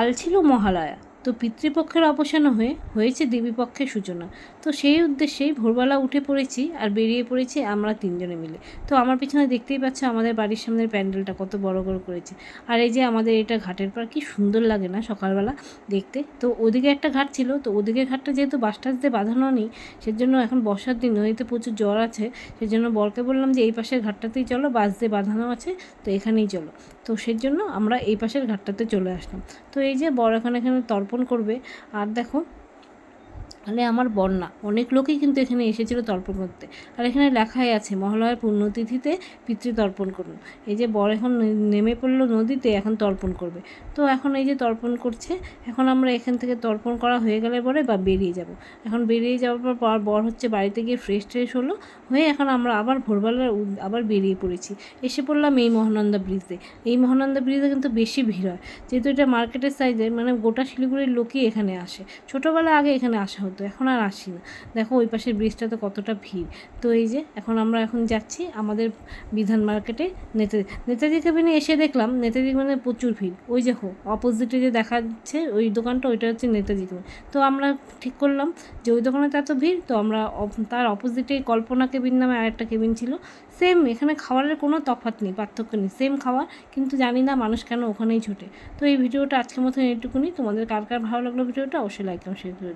কাল ছিল মহালয়া। তো পিতৃপক্ষের অবসান হয়ে, হয়েছে দেবীপক্ষের সূচনা। তো সেই উদ্দেশ্যেই ভোরবেলা উঠে পড়েছি আর বেরিয়ে পড়েছি আমরা তিনজনে মিলে। তো আমার পিছনে দেখতেই পাচ্ছ আমাদের বাড়ির সামনের প্যান্ডেলটা কত বড় বড় করেছে। আর এই যে আমাদের এটা ঘাটের পর কি সুন্দর লাগে না সকালবেলা দেখতে। তো ওদিকে একটা ঘাট ছিল, তো ওদিকে ঘাটটা যেহেতু বাস টাস দিয়ে বাঁধানো নেই, সেজন্য এখন বর্ষার দিন, নদীতে প্রচুর জ্বর আছে, সেজন্য বরকে বললাম যে এই পাশের ঘাটটাতেই চলো বাস দিয়ে বাঁধানো আছে, তো এখানেই চলো। তো সেজন্য আমরা এই পাশের ঘাটটাতে চলে আসলাম। তো এই যে বর এখন এখানে তর্পণ করবে। আর দেখো তাহলে আমার বন্যা। অনেক লোকই কিন্তু এখানে এসেছিল তর্পণ করতে। আর এখানে লেখাই আছে, মহালয়ার পুণ্যতিথিতে পিতৃতর্পণ করুন। এই যে বর এখন নেমে পড়ল নদীতে, এখন তর্পণ করবে। তো এখন এই যে তর্পণ করছে, এখন আমরা এখান থেকে তর্পণ করা হয়ে গেলে পরে বা বেরিয়ে যাব। এখন বেরিয়ে যাওয়ার পর পর বর হচ্ছে বাড়িতে গিয়ে ফ্রেশ ট্রেশ হলো, হয়ে এখন আমরা আবার ভোরবেলা আবার বেরিয়ে পড়েছি। এসে পড়লাম এই মহানন্দা ব্রিজে। এই মহানন্দা ব্রিজে কিন্তু বেশি ভিড় হয়। যেহেতু এটা মার্কেটের সাইজে মানে গোটা শিলিগুড়ির লোকই এখানে আসে। ছোটোবেলা আগে এখানে আসা হতো। এখন আর আসি না। দেখো ওই পাশের ব্রিজটাতে কতটা ভিড়। তো এই যে, এখন আমরা এখন যাচ্ছি আমাদের বিধান মার্কেটে নেতাজি নেতাজি কেবিনে এসে দেখলাম নেতাজি মানে প্রচুর ভিড়। ওই দেখো অপোজিটে যে দেখা যাচ্ছে ওই দোকানটা, ওইটা হচ্ছে নেতাজি কেবিন তো আমরা ঠিক করলাম যে ওই দোকানে তো এত ভিড়, তো আমরা তার অপোজিটে কল্পনা কেবিন নামে আরেকটা কেবিন ছিল। সেম এখানে খাবারের কোনো তফাৎ নেই, পার্থক্য নেই সেম খাবার, কিন্তু জানি না মানুষ কেন ওখানেই ছোটে। তো এই ভিডিওটা আজকের মতন এইটুকুনি। তোমাদের কার কার ভালো লাগল ভিডিওটা, অবশ্যই লাইক এবং শেয়ার করে